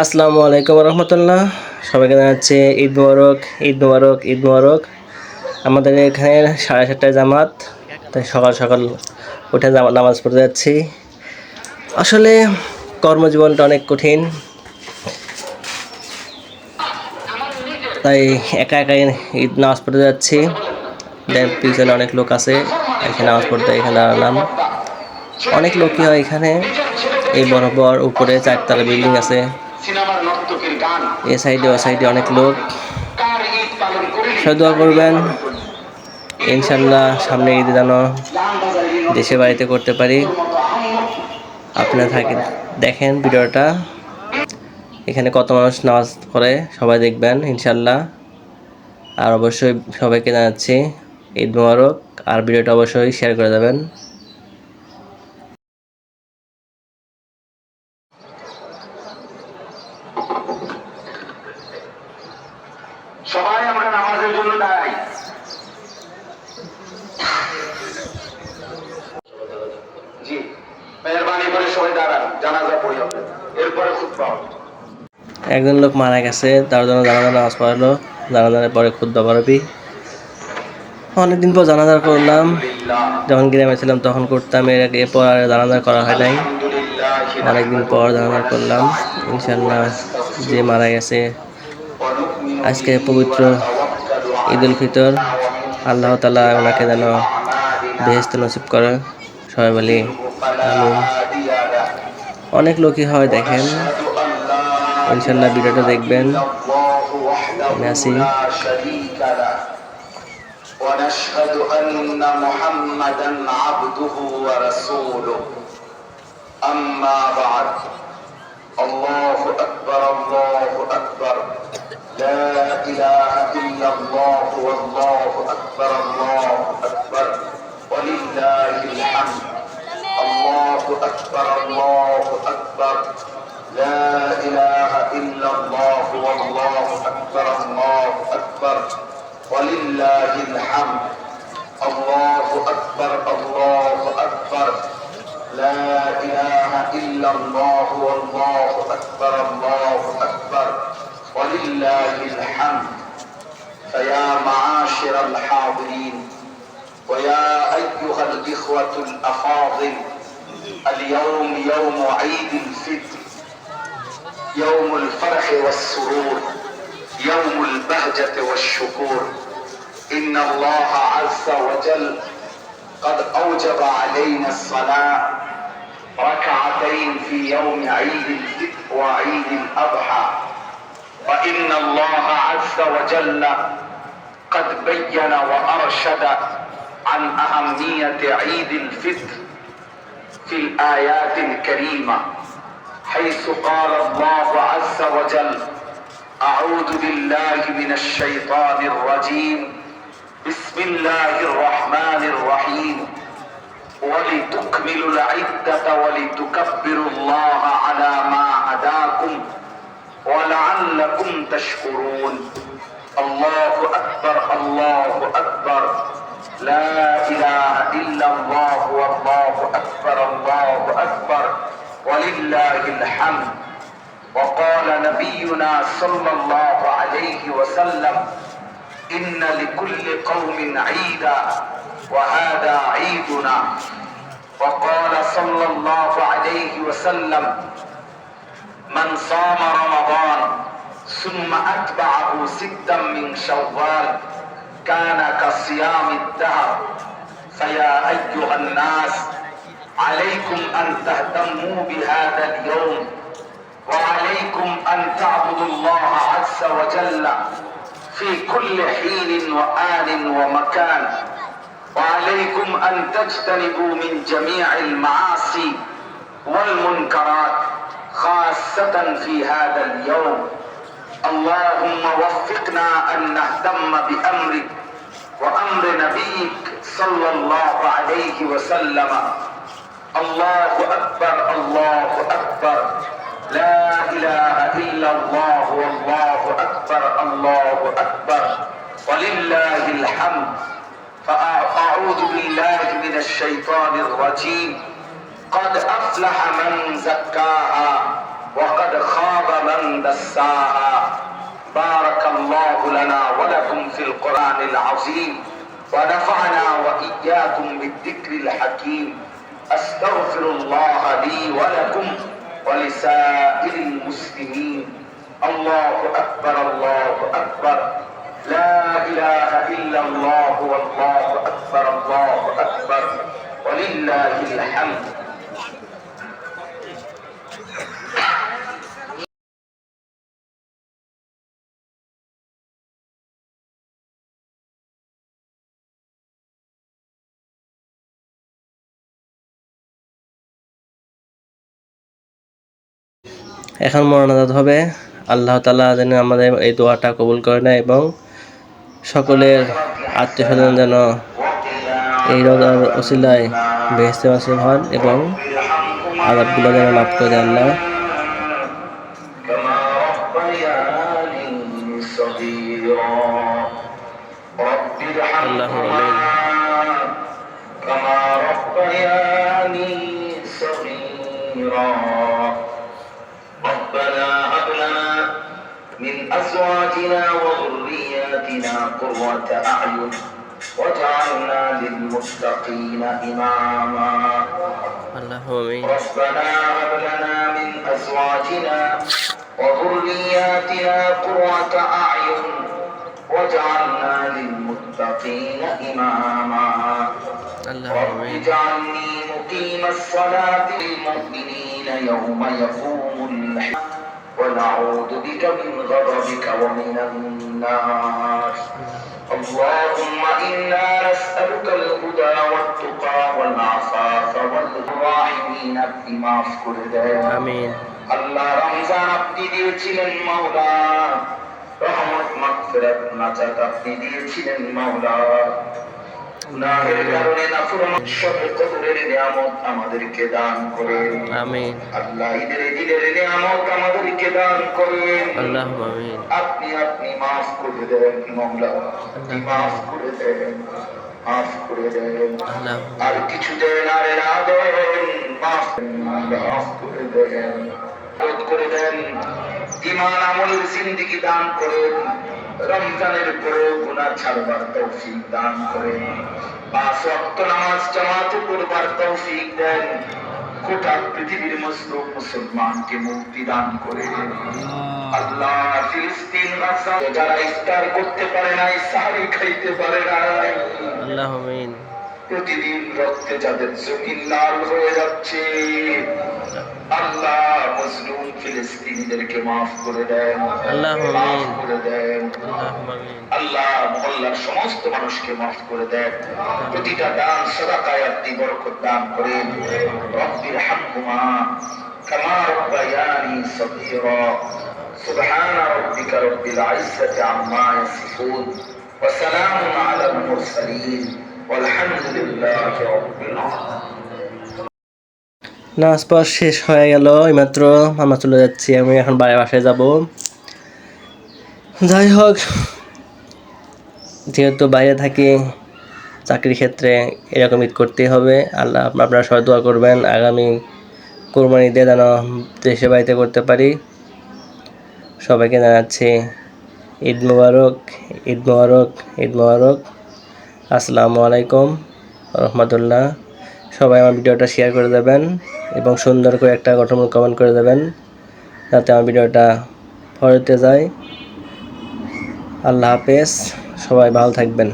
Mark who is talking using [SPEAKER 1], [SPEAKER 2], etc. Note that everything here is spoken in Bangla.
[SPEAKER 1] আসসালামু আলাইকুম রহমতুল্লাহ। সবাইকে জানাচ্ছি ঈদ মোবারক ঈদ মোবারক ঈদ মোবারক। আমাদের এখানে সাড়ে সাতটায় জামাত, তাই সকাল সকাল উঠে জামাত নামাজ পড়তে যাচ্ছি। আসলে কর্মজীবনটা অনেক কঠিন। তাই একা একাই ঈদ নামাজ পড়তে যাচ্ছি। পিছনে অনেক লোক আছে, এখানে নামাজ পড়তে, এখানে দাঁড়ালাম। অনেক লোকই হয় এখানে। এই বরাবর উপরে চারতলা বিল্ডিং আছে। এ সাইডে ও সাইডে অনেক লোক।
[SPEAKER 2] কার
[SPEAKER 1] সবাই দোয়া করবেন। ইনশাল্লাহ সামনে ঈদে যেন
[SPEAKER 2] গান বাজারে
[SPEAKER 1] দেশে বাড়িতে করতে পারি। আপনারা থাকেন। দেখেন ভিডিওটা। এখানে কত মানুষ নামাজ পড়ে সবাই দেখবেন ইনশাল্লাহ আর অবশ্যই সবাইকে জানাচ্ছি ঈদ মোবারক। আর ভিডিওটা অবশ্যই শেয়ার করে দেবেন
[SPEAKER 2] সবাই আমরা নামাজের জন্য দাঁড়াই জি মেহরবানি করে সবাই দাঁড়ান, জানাজা পড়ি হবে। এরপরে খুতবা হবে।
[SPEAKER 1] একজন লোক মারা গেছে, তার জন্য জানাজা নামাজ পড়ালো। জানাজার পরে খুদ্া পড়াবি অনেকদিন পর জানাজার করলাম। যখন গ্রামে ছিলাম তখন করতাম, এর আগে এরপর আর জানাজা করা হয় নাই। অনেকদিন পর জানাজা করলাম। ইনশাল্লাহ যে মারা গেছে, আজকে পবিত্র ঈদ উল ফিতর, আল্লাহ তালা ওনাকে যেন বেহেস্ত নসিব করে। সবাই বলি অনেক লোকই হয় দেখেন ইনশাল্লাহ ভিডিওটা দেখবেন আমি আছি
[SPEAKER 2] شريك له ونشهد أن محمدا عبده ورسوله أما بعد الله أكبر الله أكبر لا إله إلا الله والله أكبر الله أكبر ولله الحمد الله أكبر الله أكبر. لا إله إلا الله والله أكبر الله أكبر. ولله الحمد الله أكبر الله أكبر. لا إله إلا الله والله أكبر الله أكبر. ولله الحمد. فيا معاشر الحاضرين ويا أيها الإخوة الأفاضل اليوم يوم عيد الفطر يوم الفرح والسرور يوم البهجة والشكور. إن الله عز وجل قد أوجب علينا الصلاة ركعتين في يوم عيد الفطر وعيد الأضحى. وإن الله عز وجل قد بين وأرشد عن أهمية عيد الفطر في الآيات الكريمة حيث قال الله عز وجل أعوذ بالله من الشيطان الرجيم بسم الله الرحمن الرحيم. ولتكملوا العدة ولتكبروا الله على ما هداكم ولعلكم تشكرون. الله أكبر الله أكبر. لا إله إلا الله والله أكبر الله أكبر ولله الحمد. وقال نبينا صلى الله عليه وسلم إن لكل قوم عيدا وهذا عيدنا. وقال صلى الله عليه وسلم من صام رمضان ثم أتبعه ستا من شوال كان كصيام الدهر. فيا أيها الناس عليكم أن تهتموا بهذا اليوم وعليكم أن تعبدوا الله عز وجل في كل حين وآن ومكان. وعليكم أن تجتنبوا من جميع المعاصي والمنكرات خاصة في هذا اليوم. اللهم وفقنا أن نهتم بأمرك وأمر نبيك صلى الله عليه وسلم. الله أكبر الله أكبر. لا إله إلا الله والله أكبر الله أكبر. ولله الحمد. فأعوذ بالله من الشيطان الرجيم. قد أفلح من زكاها. وقد خاب من دساها. بارك الله لنا ولكم في القرآن العظيم ونفعنا وإياكم بالذكر الحكيم. أستغفر الله لي ولكم ولسائر المسلمين. الله أكبر الله أكبر. لا إله إلا الله والله أكبر الله أكبر. ولله الحمد.
[SPEAKER 1] এখন মরণাজাত হবে আল্লাহ তালা যেন আমাদের এই দোয়াটা কবুল করে নেয় এবং সকলের আত্মীয় স্বজন যেন এই রোজার ওসিলায় বেহেস্তে মাসুম হন এবং আজাবগুলো যেন মাফ করে দেয় আল্লাহ
[SPEAKER 2] كما ربياني صغيرا رب ارحمهما كما ربياني صغيرا من أزواجنا وذرياتنا قرة أعين واجعلنا للمتقين
[SPEAKER 1] إماما.
[SPEAKER 2] ربنا هب لنا من أزواجنا وذرياتنا قرة أعين واجعلنا للمتقين إماما. رب اجعلني مقيم الصلاة للمؤمنين يوم يقوم الحساب ونعوذ بك من غضبك ومن النار اللهم إنا نسألك الهدى والتقى والعفاف والراحمين بما اذكر
[SPEAKER 1] আমিন
[SPEAKER 2] আল্লাহ রমজান আপনি দিয়েছিলেন মাওলা রহমত মাগফিরাত নাজাত আপনি দিয়েছিলেন মাওলা গুনাহের কারণে নাফরমান সব কদরের নিয়ামত আমাদেরকে দান করেন
[SPEAKER 1] আমিন।
[SPEAKER 2] আল্লাহ। ঈদের দিনের নিয়ামত আমাদেরকে দান করেন
[SPEAKER 1] আল্লাহ। আমিন
[SPEAKER 2] আপনি আপনি মাফ করে দেন মাওলা আপনি মাফ করে দেন মাফ করে দেন আর কিছু দেন আর না দেন মাফ মাফ করে দেন করে দেন ইমান আমলের জিন্দিগি দান করেন রমজানের পরে গুণা ছাড়বার তৌফিক দান করেন পাঁচ ওয়াক্ত নামাজ জামাতে পড়বার তৌফিক দেন। গোটা পৃথিবীর মজলুম মুসলমানকে মুক্তি দান করে। আল্লাহ ফিলিস্তিন গাজা যারা ইফতার করতে পারে নাই, সাহারি খাইতে পারে নাই।
[SPEAKER 1] আল্লাহ আমিন।
[SPEAKER 2] প্রতিদিন রক্তে যাদের জমিন লাল হয়ে যাচ্ছে আল্লাহ মজলুম ফিলিস্তিনিদেরকে মাফ করে দেন
[SPEAKER 1] আল্লাহ
[SPEAKER 2] মাফ
[SPEAKER 1] আমিন
[SPEAKER 2] করে দেন
[SPEAKER 1] আল্লাহ আমিন
[SPEAKER 2] আল্লাহ মহল্লার সমস্ত মানুষকে মাফ করে দেন প্রতিটা দান সদাকায় আপনি বরকত দান করেন রব্বির হামহুমা কামা রব্বায়ানি সগীরা سبحان ربك رب العزة عما يصفون وسلام على المرسلين
[SPEAKER 1] নাচ পাওয়া শেষ হয়ে গেল এইমাত্র আমরা চলে যাচ্ছি, আমি এখন বাড়ি বাসায় যাব। যাই হোক, যেহেতু বাইরে থাকি, চাকরির ক্ষেত্রে এরকম ঈদ করতেই হবে। আল্লাহ আপনারা সবাই দোয়া করবেন, আগামী কোরবানি দিয়ে যেন দেশে বাড়িতে করতে পারি। সবাইকে জানাচ্ছি ঈদ মুবারক, ঈদ মোবারক ঈদ মোবারক। আসসালামু আলাইকুম, রহমতুল্লাহ। সবাই আমার ভিডিওটা শেয়ার করে দেবেন এবং সুন্দর করে একটা গঠনমূলক কমেন্ট করে দেবেন, যাতে আমার ভিডিওটা ফরতে যায়। আল্লাহ হাফেজ, সবাই ভালো থাকবেন।